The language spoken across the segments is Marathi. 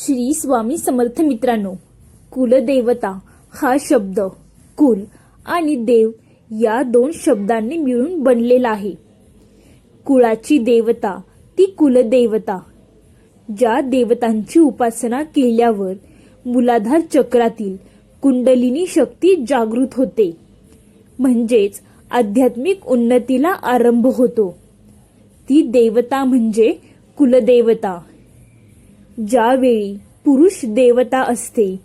श्री स्वामी समर्थ मित्रांनो कुलदेवता हा शब्द कुल आणि देव या दोन शब्दांनी मिळून बनलेला आहे. कुळाची देवता ती कुलदेवता ज्या देवतांची उपासना केल्यावर मुलाधार चक्रातील कुंडलिनी शक्ती जागृत होते. म्हणजेच आध्यात्मिक उन्नतीला आरंभ होतो. ती देवता म्हणजे कुलदेवता. ज्यावेळी पुरुष देवता असते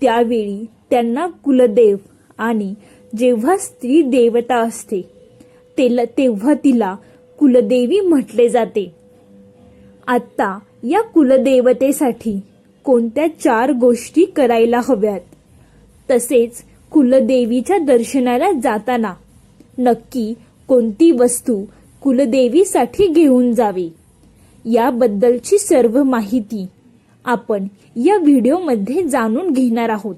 त्यावेळी त्यांना कुलदेव आणि जेव्हा स्त्री देवता असते तेव्हा तिला कुलदेवी म्हटले जाते. आत्ता या कुलदेवतेसाठी कोणत्या चार गोष्टी करायला हव्यात? तसेच कुलदेवीच्या दर्शनाला जाताना नक्की कोणती वस्तू कुलदेवीसाठी घेऊन जावी? याबद्दलची सर्व माहिती आपण या व्हिडिओमध्ये जाणून घेणार आहोत.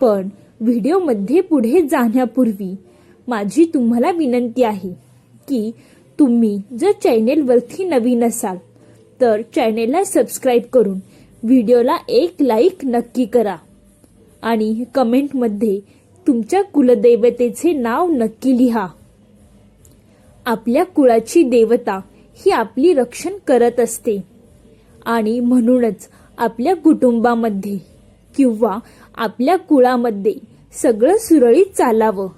पण व्हिडिओमध्ये पुढे जाण्यापूर्वी माझी तुम्हाला विनंती आहे की तुम्ही जर चॅनेलवरती नवीन असाल तर चॅनेलला सबस्क्राईब करून व्हिडिओला एक लाईक नक्की करा आणि कमेंटमध्ये तुमच्या कुलदेवतेचे नाव नक्की लिहा. आपल्या कुळाची देवता ही आपली रक्षण करत असते. आणि म्हणूनच आपल्या कुटुंबामध्ये किंवा आपल्या कुळामध्ये सगळं सुरळीत चालावं.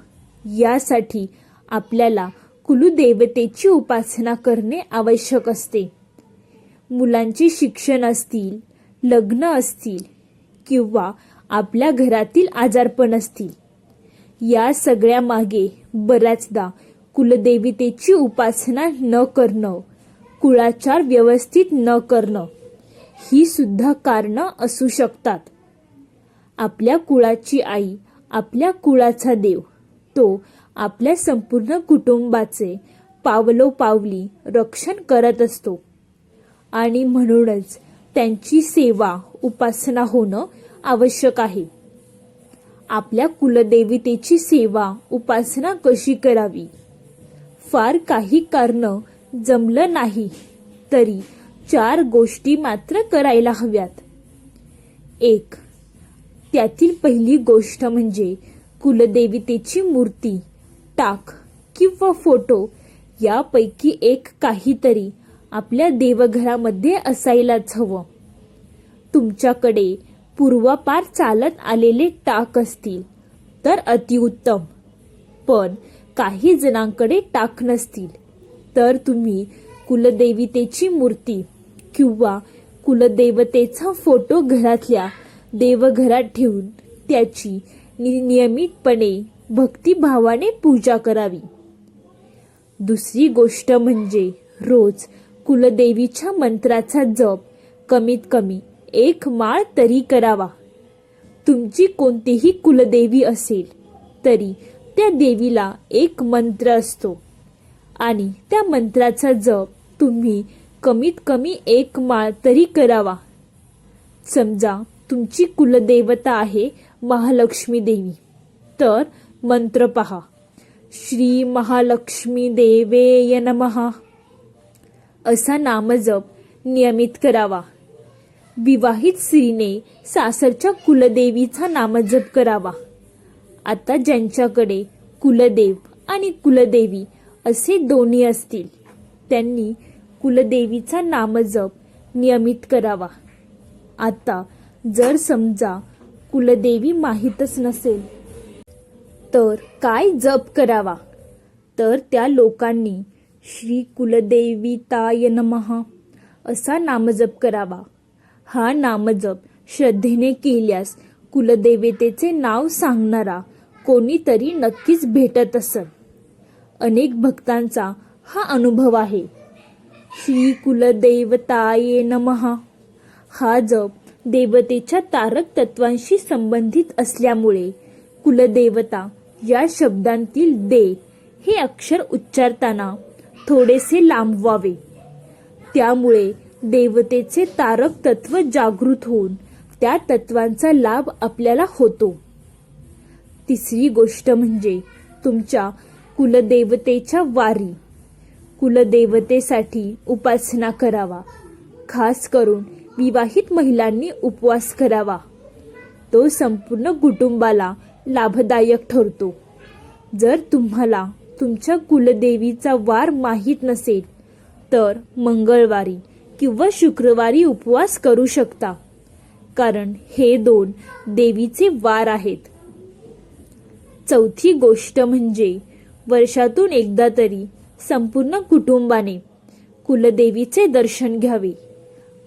यासाठी आपल्याला कुलदेवतेची उपासना करणे आवश्यक असते. मुलांचे शिक्षण असतील लग्न असतील किंवा आपल्या घरातील आजारपण असतील या सगळ्या मागे बऱ्याचदा कुलदेवतेची उपासना न करणं कुळाचार व्यवस्थित न करणं ही सुद्धा कारणं असू शकतात. आपल्या कुळाची आई आपल्या कुळाचा देव तो आपल्या संपूर्ण कुटुंबाचे पावलोपावली रक्षण करत असतो. आणि म्हणूनच त्यांची सेवा उपासना होणं आवश्यक आहे. आपल्या कुलदेवतेची सेवा उपासना कशी करावी? फार काही कारण जमलं नाही तरी चार गोष्टी मात्र करायला हव्यात. एक त्यातील पहिली गोष्ट म्हणजे कुलदेवतेची मूर्ती टाक किंवा फोटो यापैकी एक काहीतरी आपल्या देवघरामध्ये असायलाच हवं. तुमच्याकडे पूर्वापार चालत आलेले टाक असतील तर अतिउत्तम. पण काही जणांकडे टाक नसतील तर तुम्ही कुलदेवतेची मूर्ती किंवा कुलदेवतेचा फोटो घरातल्या देवघरात ठेवून त्याची नि- नियमितपणे भक्तिभावाने पूजा करावी. दुसरी गोष्ट म्हणजे रोज कुलदेवीच्या मंत्राचा जप कमीत कमी एक माळ तरी करावा. तुमची कोणतीही कुलदेवी असेल तरी त्या देवीला एक मंत्र असतो आणि त्या मंत्राचा जप तुम्ही कमीत कमी एक माळ तरी करावा. समजा तुमची कुलदेवता आहे महालक्ष्मी देवी. तर मंत्र पहा. श्री महालक्ष्मी देवेय नमहा असा नामजप नियमित करावा. विवाहित स्त्रीने सासरच्या कुलदेवीचा नामजप करावा. आता ज्यांच्याकडे कुलदेव आणि कुलदेवी असे दोन्ही असतील त्यांनी कुलदेवीचा नामजप नियमित करावा. आता जर समजा कुलदेवी माहीतच नसेल तर काय जप करावा? तर त्या लोकांनी श्री कुलदेविताय नमः असा नामजप करावा. हा नामजप श्रद्धेने केल्यास कुलदेवतेचे नाव सांगणारा कोणीतरी नक्कीच भेटत असत अनेक भक्तांचा हा अनुभव आहे. श्री कुलदेवताये नमः. हा जप देवतेच्या तारक तत्वांशी संबंधित असल्यामुळे कुलदेवता या शब्दांतील दे हे अक्षर उच्चारताना थोडेसे लांबवावे. त्यामुळे देवतेचे तारक तत्व जागृत होऊन त्या तत्वांचा लाभ आपल्याला होतो. तिसरी गोष्ट म्हणजे तुमच्या कुलदेवतेच्या वारी. कुलदेवतेसाठी उपासना करावा. खास करून विवाहित महिलांनी उपवास करावा. तो संपूर्ण कुटुंबाला लाभदायक ठरतो. जर तुम्हाला तुमच्या कुलदेवीचा वार माहीत नसेल तर मंगळवारी किंवा शुक्रवारी उपवास करू शकता. कारण हे दोन देवीचे वार आहेत. चौथी गोष्ट म्हणजे वर्षातून एकदा तरी संपूर्ण कुटुंबाने कुलदेवीचे दर्शन घ्यावे.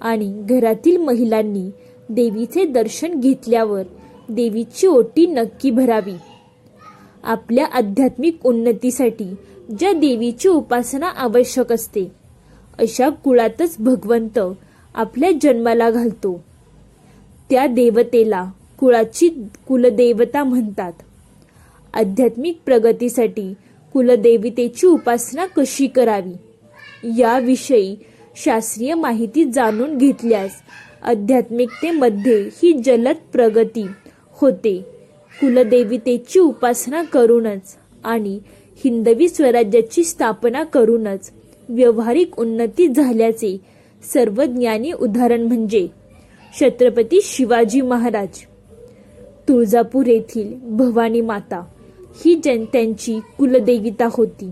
आणि घरातील महिलांनी देवीचे दर्शन घेतल्यावर देवीची ओटी नक्की भरावी. आपल्या आध्यात्मिक उन्नतीसाठी ज्या देवीची उपासना आवश्यक असते अशा कुळातच भगवंत आपल्या जन्माला घालतो. त्या देवतेला कुळाची कुलदेवता म्हणतात. आध्यात्मिक प्रगतीसाठी कुलदेवतेची उपासना कशी करावी? याविषयी शास्त्रीय माहिती जाणून घेतल्यास आध्यात्मिकतेमध्ये ही जलद प्रगती होते. कुलदेवतेची उपासना करूनच आणि हिंदवी स्वराज्याची स्थापना करूनच व्यवहारिक उन्नती झाल्याचे सर्वज्ञानी उदाहरण म्हणजे छत्रपती शिवाजी महाराज. तुळजापूर येथील भवानी माता. ही जन त्यांची कुलदेविता होती.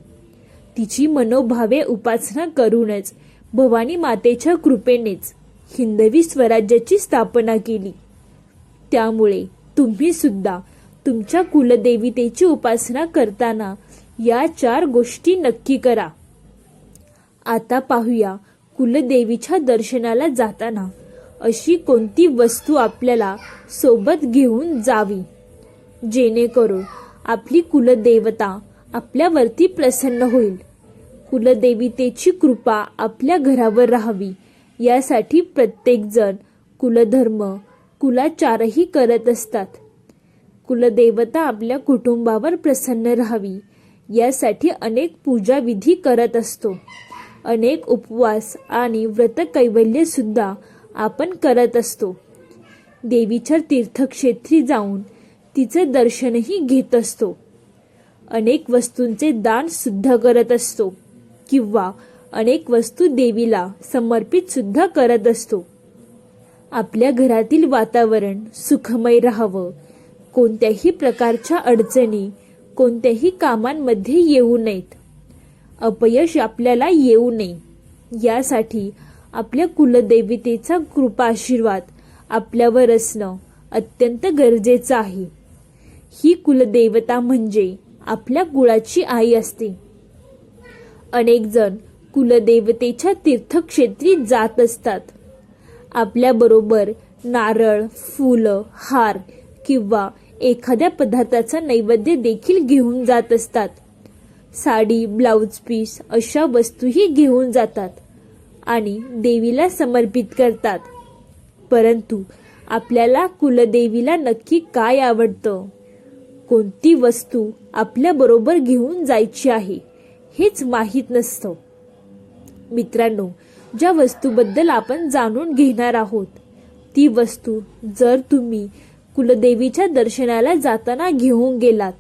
तिची मनोभावे उपासना करूनच भवानी मातेच्या कृपेनेच हिंदवी स्वराज्याची स्थापना केली. त्यामुळे तुम्ही सुद्धा तुमच्या कुलदेवितेची उपासना करताना या चार गोष्टी नक्की करा. आता पाहूया कुलदेवीच्या दर्शनाला जाताना अशी कोणती वस्तू आपल्याला सोबत घेऊन जावी. जेणेकरून आपली कुलदेवता आपल्यावरती प्रसन्न होईल. कुलदेवितेची कृपा आपल्या घरावर राहावी. यासाठी प्रत्येकजण कुलधर्म कुलाचारही करत असतात. कुलदेवता आपल्या कुटुंबावर प्रसन्न राहावी. यासाठी अनेक पूजाविधी करत असतो. अनेक उपवास आणि व्रत आपण करत असतो. देवीच्या तीर्थक्षेत्री जाऊन तिचे दर्शनही घेत असतो. अनेक वस्तूंचे दान सुद्धा करत असतो किंवा अनेक वस्तू देवीला समर्पित सुद्धा करत असतो. आपल्या घरातील वातावरण सुखमय राहावं कोणत्याही प्रकारच्या अडचणी कोणत्याही कामांमध्ये येऊ नयेत. अपयश आपल्याला येऊ नये. यासाठी आपल्या कुलदेवतेचा कृपा आशीर्वाद आपल्यावर असणं अत्यंत गरजेचं आहे. ही कुलदेवता म्हणजे आपल्या कुळाची आई असते. अनेक जण कुलदेवतेच्या तीर्थक्षेत्री जात असतात. आपल्याबरोबर नारळ फुलं हार किंवा एखाद्या पदार्थाचा नैवेद्य देखील घेऊन जात असतात. साडी ब्लाऊज पीस अशा वस्तूही घेऊन जातात आणि देवीला समर्पित करतात. परंतु आपल्याला कुलदेवीला नक्की काय आवडतं? कोणती वस्तू आपल्याबरोबर घेऊन जायची आहे हेच माहीत नसतं. मित्रांनो ज्या वस्तूबद्दल आपण जाणून घेणार आहोत ती वस्तू जर तुम्ही कुलदेवीच्या दर्शनाला जाताना घेऊन गेलात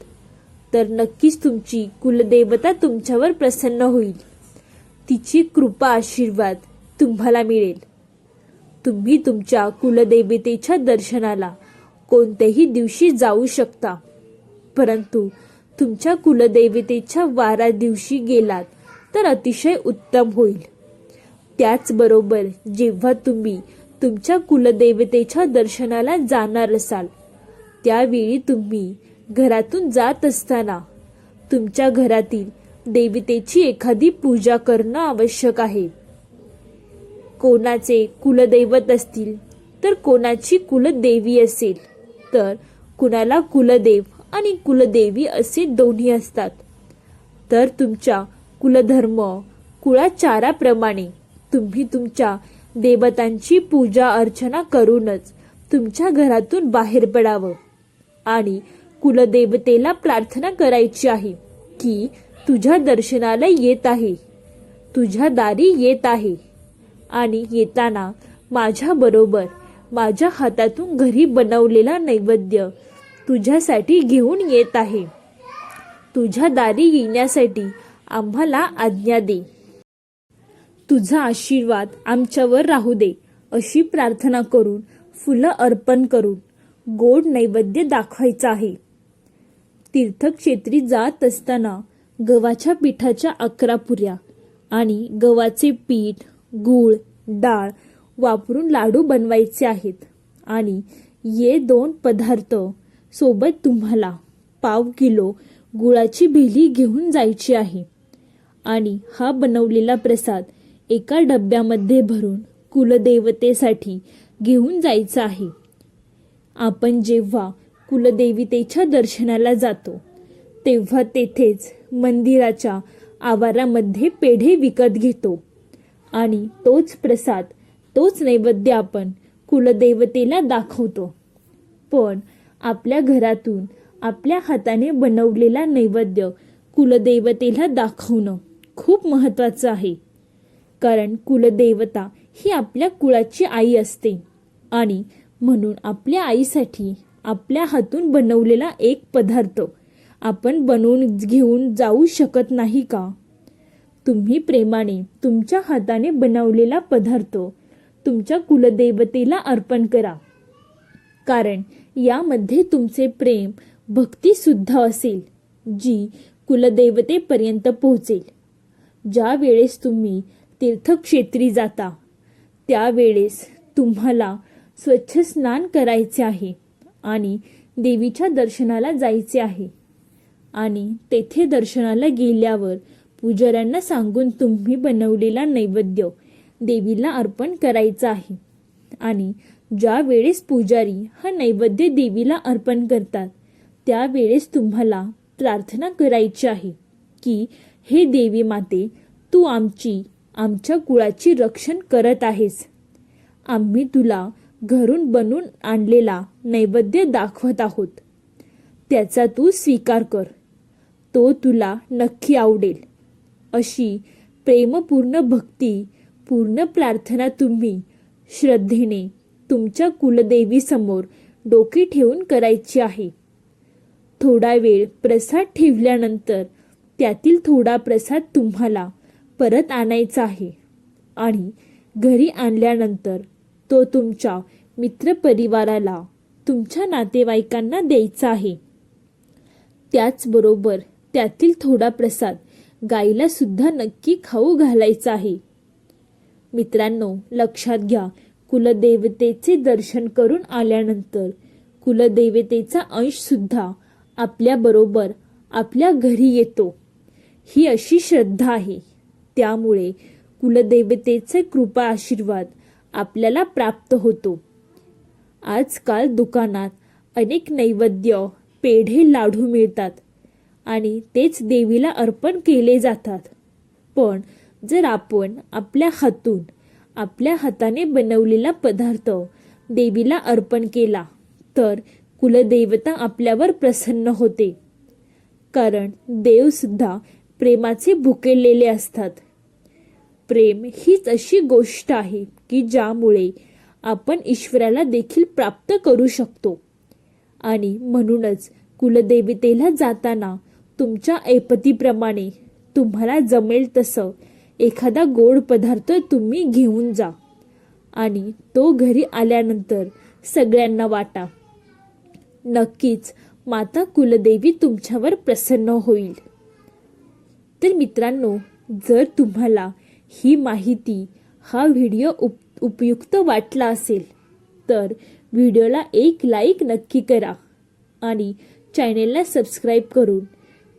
तर नक्कीच तुमची कुलदेवता तुमच्यावर प्रसन्न होईल. तिची कृपा आशीर्वाद तुम्हाला मिळेल. तुम्ही तुमच्या कुलदेवतेच्या दर्शनाला कोणत्याही दिवशी जाऊ शकता. परंतु तुमच्या कुलदेवतेच्या वारा दिवशी गेलात तर अतिशय उत्तम होईल. त्याचबरोबर जेव्हा तुम्ही तुमच्या कुलदेवतेच्या दर्शनाला जाणार असाल त्यावेळी तुम्ही घरातून जात असताना तुमच्या घरातील देवतेची एखादी पूजा करणं आवश्यक आहे. कोणाचे कुलदैवत असतील तर कोणाची कुलदेवी असेल तर कुणाला कुलदेव आणि कुलदेवी असे दोन्ही असतात. तर तुमच्या कुलधर्म कुळाचाराप्रमाणे तुम्ही तुमच्या देवतांची पूजा अर्चना करूनच तुमच्या घरातून बाहेर पडावं आणि कुलदेवतेला प्रार्थना करायची आहे की तुझ्या दर्शनाला येत आहे तुझ्या दारी येत आहे आणि येताना माझ्याबरोबर माझ्या हातातून घरी बनवलेला नैवेद्य तुझ्यासाठी घेऊन येत आहे. तुझ्या दारी येण्यासाठी आम्हाला आज्ञा दे. तुझा आशीर्वाद आमच्यावर राहू दे अशी प्रार्थना करून फुलं अर्पण करून गोड नैवेद्य दाखवायचा आहे. तीर्थक्षेत्री जात असताना गव्हाच्या पिठाच्या अकरा पुऱ्या आणि गव्हाचे पीठ गूळ डाळ वापरून लाडू बनवायचे आहेत आणि ये दोन पदार्थ सोबत तुम्हाला पाव किलो गुळाची भेली घेऊन जायची आहे. आणि हा बनवलेला प्रसाद एका डब्यामध्ये भरून कुलदेवतेसाठी घेऊन जायचा आहे. आपण जेव्हा कुलदेवतेच्या दर्शनाला जातो तेव्हा तेथेच मंदिराच्या आवारामध्ये पेढे विकत घेतो. आणि तोच प्रसाद तोच नैवेद्य आपण कुलदेवतेला दाखवतो. पण आपल्या घरातून आपल्या हाताने बनवलेला नैवेद्य कुलदेवतेला दाखवणं खूप महत्त्वाचं आहे. कारण कुलदेवता ही आपल्या कुळाची आई असते आणि म्हणून आपल्या आईसाठी आपल्या हातून बनवलेला एक पदार्थ आपण बनवून घेऊन जाऊ शकत नाही का? तुम्ही प्रेमाने तुमच्या हाताने बनवलेला पदार्थ तुमच्या कुलदेवतेला अर्पण करा. कारण यामध्ये तुमचे प्रेम भक्तीसुद्धा असेल जी कुलदेवतेपर्यंत पोहोचेल. ज्या वेळेस तुम्ही तीर्थक्षेत्री जाता त्यावेळेस तुम्हाला स्वच्छ स्नान करायचे आहे आणि देवीच्या दर्शनाला जायचे आहे. आणि तेथे दर्शनाला गेल्यावर पुजाऱ्यांना सांगून तुम्ही बनवलेला नैवेद्य देवीला अर्पण करायचा आहे. आणि ज्या वेळेस पुजारी हा नैवेद्य देवीला अर्पण करतात त्यावेळेस तुम्हाला प्रार्थना करायची आहे की हे देवी माते तू आमची आमच्या कुळाची रक्षण करत आहेस. आम्ही तुला घरून बनून आणलेला नैवेद्य दाखवत आहोत. त्याचा तू स्वीकार कर. तो तुला नक्की आवडेल. अशी प्रेमपूर्ण भक्ती पूर्ण प्रार्थना तुम्ही श्रद्धेने तुमच्या कुलदेवीसमोर डोके ठेवून करायची आहे. थोडा वेळ प्रसाद ठेवल्यानंतर त्यातील थोडा प्रसाद तुम्हाला परत आणायचा आहे. आणि घरी आणल्यानंतर तो तुमच्या मित्रपरिवाराला तुमच्या नातेवाईकांना द्यायचा आहे. त्याचबरोबर त्यातील थोडा प्रसाद गाईला सुद्धा नक्की खाऊ घालायचा आहे. मित्रांनो लक्षात घ्या कुलदेवतेचे दर्शन करून आल्यानंतर कुलदेवतेचा अंश सुद्धा आपल्याबरोबर आपल्या घरी येतो. ही अशी श्रद्धा आहे. त्यामुळे कुलदेवतेचे कृपा आशीर्वाद आपल्याला प्राप्त होतो. आजकाल दुकानात अनेक नैवेद्य पेढे लाडू मिळतात आणि तेच देवीला अर्पण केले जातात. पण जर आपण आपल्या हातून आपल्या हाताने बनवलेला पदार्थ देवीला अर्पण केला तर कुलदेवता आपल्यावर प्रसन्न होते. कारण देवसुद्धा प्रेमाचे भुकेलेले असतात. प्रेम हीच अशी गोष्ट आहे की ज्यामुळे आपण ईश्वराला देखील प्राप्त करू शकतो. आणि म्हणूनच कुलदेवतेला जाताना तुमच्या ऐपतीप्रमाणे तुम्हाला जमेल तसं एखादा गोड पदार्थ तुम्ही घेऊन जा. आणि तो घरी आल्यानंतर सगळ्यांना वाटा. नक्कीच माता कुलदेवी तुमच्यावर प्रसन्न होईल. तर मित्रांनो जर तुम्हाला ही माहिती हा व्हिडिओ उप उपयुक्त वाटला असेल तर व्हिडिओला एक लाईक नक्की करा. आणि चॅनेलला सबस्क्राईब करून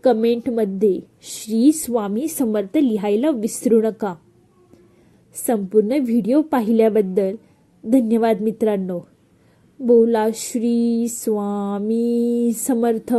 कमेंटमध्ये श्री स्वामी समर्थ लिहायला विसरू नका. संपूर्ण व्हिडिओ पाहिल्याबद्दल धन्यवाद मित्रांनो. बोला श्री स्वामी समर्थ.